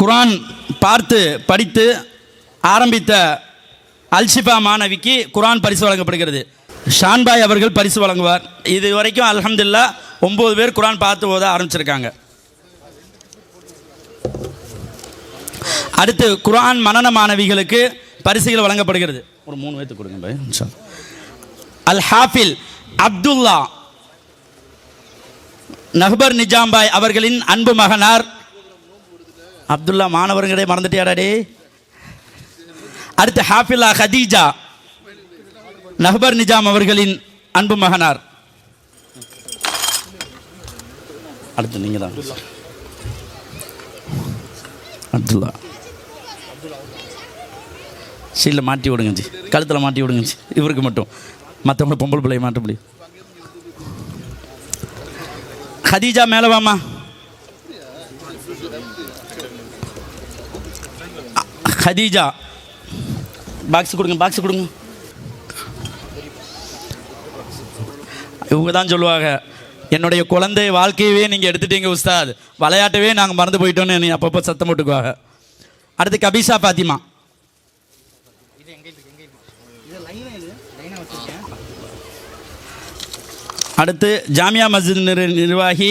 குர்ஆன் பார்த்து படித்து ஆரம்பித்த அல்ஷிஃபா மாணவிக்கு குரான் பரிசு வழங்கப்படுகிறது. ஷான்பாய் அவர்கள் பரிசு வழங்குவார். இது வரைக்கும் அலமதுல்லா ஒம்பது பேர் குரான் பார்த்து ஓத ஆரம்பிச்சிருக்காங்க. அடுத்து குரான் மனன மாணவிகளுக்கு பரிசுகள் வழங்கப்படுகிறது. ஒரு மூணு பேர்த்து கொடுங்க பாய் அல் ஹாஃபில் அப்துல்லா நஹ்பர் நிஜாம்பாய் அவர்களின் அன்பு மகனார் அப்துல்லா மாணவர்களே மறந்துட்டியாடே அடுத்து ஹாஃபில்லா ஹதீஜா நஹ்பர் நிஜாம் அவர்களின் அன்பு மகனார். அடுத்து நீங்க தான் அப்துல்லா. சீலில் மாட்டி விடுங்க ஜி. கழுத்தில் மாட்டி விடுங்க ஜி. இவருக்கு மட்டும். மற்றவங்க பொம்பளை பிள்ளைய மாட்ட முடியும். ஹதீஜா மேலே வாமா ஹதீஜா பாக்ஸ் கொடுங்க பாக்ஸ் கொடுங்க இவங்க தான் சொல்லுவாங்க என்னுடைய குழந்தை வாழ்க்கையவே நீங்கள் எடுத்துட்டீங்க உஸ்தாத். விளையாட்டவே நாங்கள் மறந்து போயிட்டோன்னு நீ அப்பப்போ சத்தம் போட்டுக்குவாங்க அடுத்து கபீஷா பாத்திமா அடுத்து ஜாமியா மஸ்ஜித் நிர் நிர்வாகி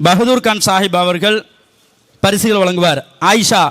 பகதூர் கான் சாஹிப் அவர்கள் பரிசுகள் வழங்குவார். ஆயிஷா.